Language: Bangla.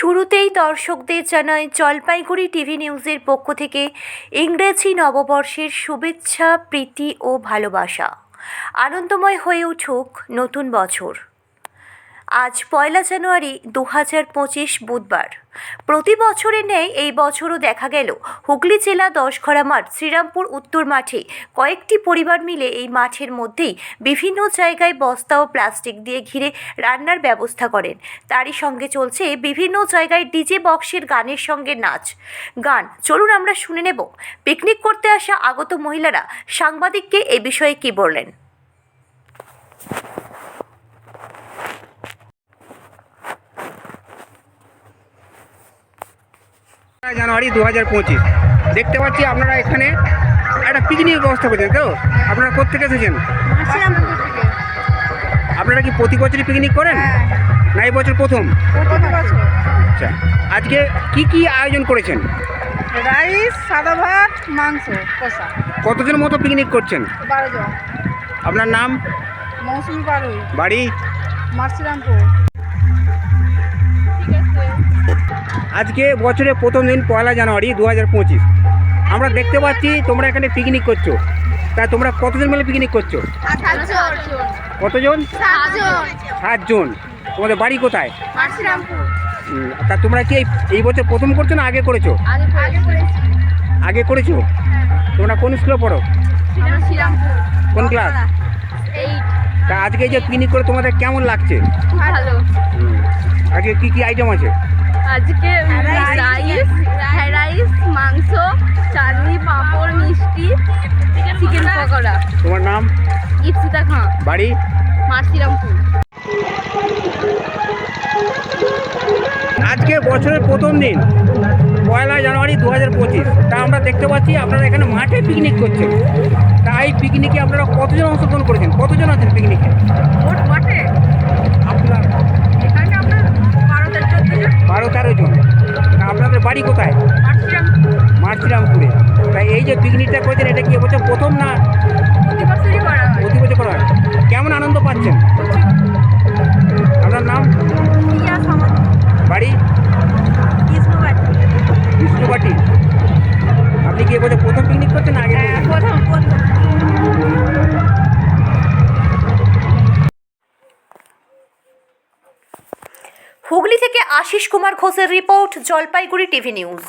শুরুতেই দর্শকদের জানাই জলপাইগুড়ি টিভি নিউজের পক্ষ থেকে ইংরেজি নববর্ষের শুভেচ্ছা, প্রীতি ও ভালোবাসা। আনন্দময় হয়ে উঠুক নতুন বছর। আজ পয়লা জানুয়ারি দু হাজার পঁচিশ বুধবার। প্রতি বছরের ন্যায় এই বছরও দেখা গেল হুগলি জেলা দশঘরা মাঠ, শ্রীরামপুর উত্তর মাঠে কয়েকটি পরিবার মিলে এই মাঠের মধ্যেই বিভিন্ন জায়গায় বস্তা ও প্লাস্টিক দিয়ে ঘিরে রান্নার ব্যবস্থা করেন। তারই সঙ্গে চলছে বিভিন্ন জায়গায় ডিজে বক্সের গানের সঙ্গে নাচ। গান, চলুন আমরা শুনে নেব। পিকনিক করতে আসা আগত মহিলারা সাংবাদিককে এ বিষয়ে কী বললেন? জানুয়ারি দু হাজার পঁচিশ। দেখতে পাচ্ছি আপনারা এখানে একটা পিকনিক ব্যবস্থা করেছেন তো আপনারা কোথেকে এসেছেন? আপনারা কি প্রতি বছরই পিকনিক করেন? হ্যাঁ। না এই বছর প্রথম? আচ্ছা। আজকে কি কি আয়োজন করেছেন? রাইস সাদা ভাত মাংস কষা। কতজন মতো পিকনিক করছেন? আপনার নাম? মৌসুমি বাড়ি? মাসিরামপুর। আজকে বছরের প্রথম দিন পয়লা জানুয়ারি দু হাজার পঁচিশ। আমরা দেখতে পাচ্ছি তোমরা এখানে পিকনিক করছ। তা তোমরা কতজন মিলে পিকনিক করছ? কতজন? সাতজন। তোমাদের বাড়ি কোথায়? তা তোমরা কি এই- বছর প্রথম করছ না আগে করেছ? আগে করেছি? তোমরা কোন স্কুলে পড়ো? কোন ক্লাস তা আজকে এই যে পিকনিক করে তোমাদের কেমন লাগছে? আজকে কি কি আইটেম আছে? আজকে রাইস ফ্রাইড রাইস মাংস চাটনি পাঁপড় মিষ্টি চিকেন পকোড়া। তোমার নাম? ইপসিতা খাঁ। বাড়ি? মাসিরামপুর। আজকে বছরের প্রথম দিন পয়লা জানুয়ারি দু হাজার পঁচিশ। তা আমরা দেখতে পাচ্ছি আপনারা এখানে মাঠে পিকনিক করছেন। তা এই পিকনিকে আপনারা কতজন অংশগ্রহণ করেছেন? কতজন আছেন পিকনিকে মোট মাঠে আপনার বারো তেরো জন তা আপনাদের বাড়ি কোথায়? মার্চিরামপুরে। তাই এই যে পিকনিকটা করেছেন এটা কি এবছর প্রথম না প্রতি হয় বছর করা হয়? কেমন আনন্দ পাচ্ছেন? আপনার নাম? বাড়ি? বিষ্ণুবাটি আপনি কি এবছর প্রথম পিকনিক করছেন আগে করেছেন? প্রথম। থেকে আশিস কুমার ঘোষের রিপোর্ট জলপাইগুড়ি টিভি নিউজ।